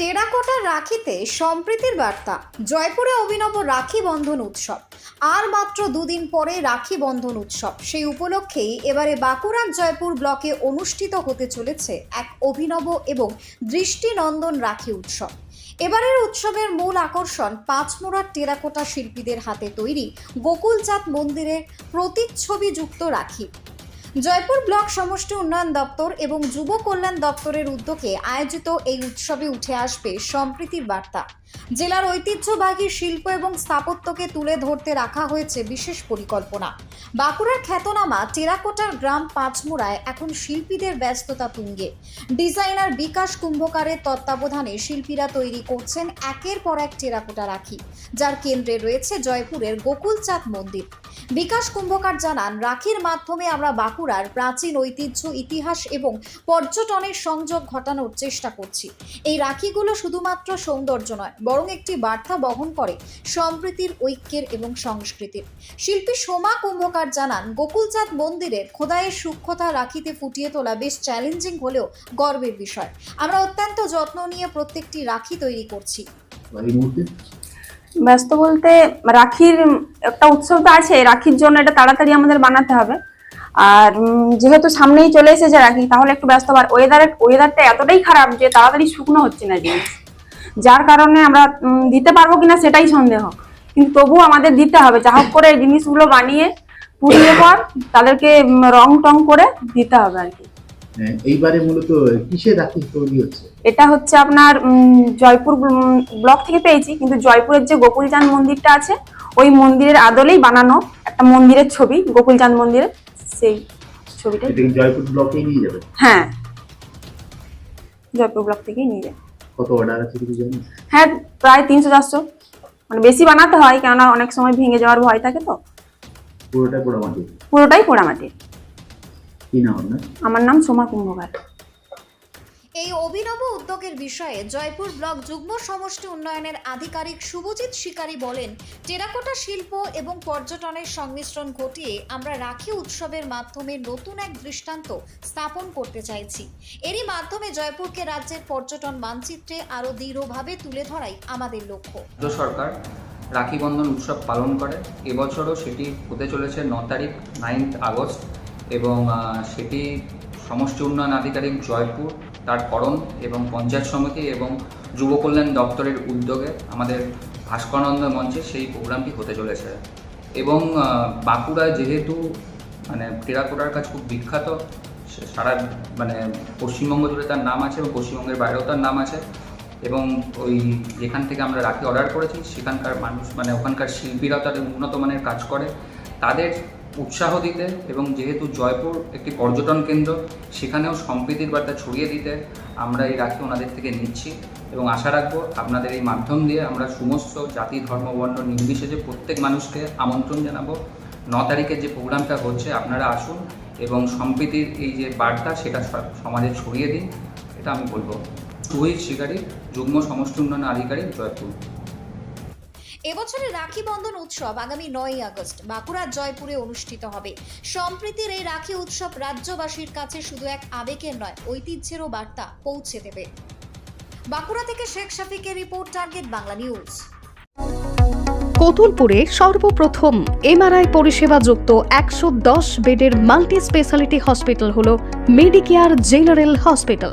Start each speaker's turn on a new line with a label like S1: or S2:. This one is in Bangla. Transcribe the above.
S1: টেরাকোটা রাখিতে সম্প্রীতির বার্তা। জয়পুরে অভিনব রাখি বন্ধন উৎসব। আর মাত্র দুদিন পরে রাখি বন্ধন উৎসব। সেই উপলক্ষেই এবারে বাঁকুড়ার জয়পুর ব্লকে অনুষ্ঠিত হতে চলেছে এক অভিনব এবং দৃষ্টিনন্দন রাখি উৎসব। এবারের উৎসবের মূল আকর্ষণ পাঁচমোড়ার টেরাকোটা শিল্পীদের হাতে তৈরি গোকুলচাঁদ মন্দিরের প্রতিচ্ছবিযুক্ত রাখি। জয়পুর ব্লক সমষ্টি উন্নয়ন দপ্তর এবং যুব কল্যাণ দপ্তরের উদ্যোগে আয়োজিত এই উৎসবে উঠে আসবে সম্প্রীতির বার্তা। জেলার ঐতিহ্যবাহী শিল্প এবং স্থাপত্যকে তুলে ধরতে রাখা হয়েছে বিশেষ পরিকল্পনা। বাঁকুড়ার খ্যাতনামা টেরাকোটার গ্রাম পাঁচমোড়ায় এখন শিল্পীদের ব্যস্ততা তুঙ্গে। ডিজাইনার বিকাশ কুম্ভকারের তত্ত্বাবধানে শিল্পীরা তৈরি করছেন একের পর এক টেরাকোটা রাখি, যার কেন্দ্রে রয়েছে জয়পুরের গোকুলচাঁদ মন্দির। বিকাশ কুম্ভকার জানান, রাখির মাধ্যমে আমরা বাঁকুড়ার প্রাচীন ঐতিহ্য ইতিহাস এবং পর্যটনের সংযোগ ঘটানোর চেষ্টা করছি। এই রাখিগুলো শুধুমাত্র সৌন্দর্য নয় বরং একটি বার্তা বহন করে সম্প্রীতির ঐক্যের এবং সংস্কৃতির। শিল্পী সোমা কুম্ভকার জানান গোকুলচাঁদ মন্দিরের খোদাইয়ের সূক্ষ্মতা রাখিতে ফুটিয়ে তোলা বেশ চ্যালেঞ্জিং হলেও গর্বের বিষয়। আমরা অত্যন্ত যত্ন নিয়ে প্রত্যেকটি রাখি তৈরি করছি।
S2: ব্যস্ত বলতে রাখির একটা উৎসব তো আছে রাখির জন্য এটা তাড়াতাড়ি আমাদের বানাতে হবে। আর যেহেতু সামনেই চলে এসেছে রাখি তাহলে একটু ব্যস্ত। আর ওয়েদারের ওয়েদারটা এতটাই খারাপ যে তাড়াতাড়ি শুকনো হচ্ছে না জিনিস। যার কারণে আমরা দিতে পারব কিনা সেটাই সন্দেহ। কিন্তু তবুও আমাদের দিতে হবে। যা হোক করে এই জিনিসগুলো বানিয়ে পুড়িয়ে পর তাদেরকে রং টং করে দিতে হবে আর কি।
S3: হ্যাঁ, এইবারে মূলত কিসের রাখি তৈরি হচ্ছে?
S2: এটা হচ্ছে আপনার জয়পুর ব্লক থেকে পেয়েছি। কিন্তু জয়পুরের যে গোকুলচাঁদ মন্দিরটা আছে ওই মন্দিরের আদলেই বানানো একটা মন্দিরের ছবি গোকুলচাঁদ মন্দিরের সেই ছবিটা
S3: জয়পুর ব্লকে নিয়ে যাবে?
S2: হ্যাঁ। জয়পুর ব্লক থেকেই নিয়ে যায়
S3: কত অর্ডার আছে কিছু
S2: হ্যাঁ প্রায় তিনশো চারশো। মানে বেশি বানাতে হয় কেননা অনেক সময় ভেঙে যাওয়ার ভয় থাকে তো।
S3: পুরোটা পোড়া মাটি
S2: পুরোটাই পোড়ামাটির।
S3: কি নাম আপনার?
S2: আমার নাম সোমা কুম্ভকার।
S1: এই অভিনব উদ্যোগের বিষয়ে জয়পুর ব্লক যুগ্ম সমষ্টি উন্নয়নের আধিকারিক শুভজিৎ শিকারী বলেন, টেরাকোটা শিল্প এবং পর্যটনের সংমিশ্রণ ঘটিয়ে আমরা রাখি উৎসবের মাধ্যমে নতুন এক দৃষ্টান্ত স্থাপন করতে চাইছি। এরই মাধ্যমে জয়পুরকে রাজ্যের পর্যটন মানচিত্রে আরও দৃঢ়ভাবে তুলে ধরাই আমাদের লক্ষ্য।
S4: সরকার রাখি বন্ধন উৎসব পালন করে। এবছরও সেটি হতে চলেছে ন তারিখ নাইন্থ আগস্ট এবং সেটি সমষ্টি উন্নয়ন আধিকারিক জয়পুর তার করণ এবং পঞ্চায়েত সমিতি এবং যুব কল্যাণ দপ্তরের উদ্যোগে আমাদের ভাস্করানন্দ মঞ্চে সেই প্রোগ্রামটি হতে চলেছে। এবং বাঁকুড়া যেহেতু মানে টেরাকোটার কাজ খুব বিখ্যাত সারা মানে পশ্চিমবঙ্গ জুড়ে তার নাম আছে এবং পশ্চিমবঙ্গের বাইরেও তার নাম আছে। এবং ওই যেখান থেকে আমরা রাখি অর্ডার করেছি, সেখানকার মানুষ মানে ওখানকার শিল্পীরা তাদের উন্নত মানের কাজ করে। তাদের উৎসাহ দিতে এবং যেহেতু জয়পুর একটি পর্যটন কেন্দ্র, সেখানেও সম্প্রীতির বার্তা ছড়িয়ে দিতে আমরা এই রাখি ওনাদের থেকে নিচ্ছি এবং আশা রাখব আপনাদের এই মাধ্যম দিয়ে আমরা সমস্ত জাতি, ধর্ম, বর্ণ নির্বিশেষে প্রত্যেক মানুষকে আমন্ত্রণ জানাব। ন তারিখের যে প্রোগ্রামটা হচ্ছে, আপনারা আসুন এবং সম্প্রীতির এই যে বার্তা, সেটা সমাজে ছড়িয়ে দিন, এটা আমি বলব। সুহিত শিকারী, যুগ্ম সমষ্টি উন্নয়ন আধিকারিক, জয়পুর।
S1: এবছরের রাখি বন্ধন উৎসব আগামী নয়ই আগস্ট বাঁকুড়ার জয়পুরে অনুষ্ঠিত হবে। সম্প্রীতির এই রাখি উৎসব রাজ্যবাসীর কাছে শুধু এক আবেগের নয়, ঐতিহ্যেরও বার্তা পৌঁছে দেবে। বাঁকুড়া থেকে শেখ শাফিকের রিপোর্ট, টার্গেট বাংলা নিউজ।
S5: কতুলপুরে সর্বপ্রথম এমআরআই পরিষেবা যুক্ত একশো দশ বেডের মাল্টি স্পেশালিটি হসপিটাল হল মেডিকেয়ার জেনারেল হসপিটাল।